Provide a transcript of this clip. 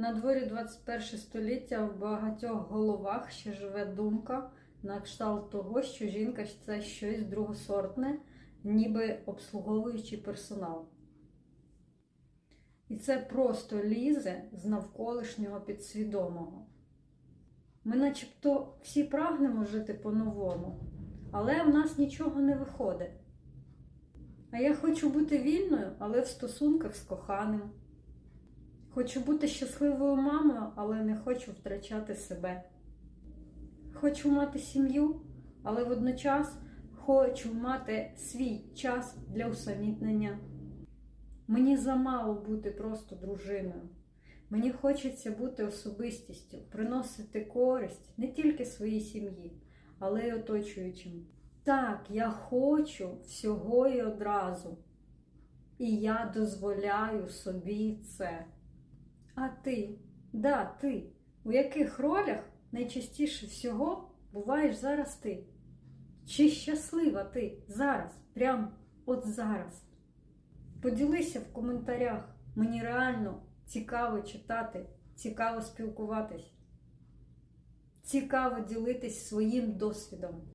На дворі 21 століття в багатьох головах ще живе думка на кшталт того, що жінка це щось другосортне, ніби обслуговуючий персонал. І це просто лізе з навколишнього підсвідомого. Ми начебто всі прагнемо жити по-новому, але в нас нічого не виходить. А я хочу бути вільною, але в стосунках з коханим. Хочу бути щасливою мамою, але не хочу втрачати себе. Хочу мати сім'ю, але водночас хочу мати свій час для усамітнення. Мені замало бути просто дружиною. Мені хочеться бути особистістю, приносити користь не тільки своїй сім'ї, але й оточуючим. Так, я хочу всього і одразу. І я дозволяю собі це. А ти, да, ти, у яких ролях найчастіше всього буваєш зараз ти? Чи щаслива ти зараз, прямо от зараз? Поділися в коментарях. Мені реально цікаво читати, цікаво спілкуватись, цікаво ділитись своїм досвідом.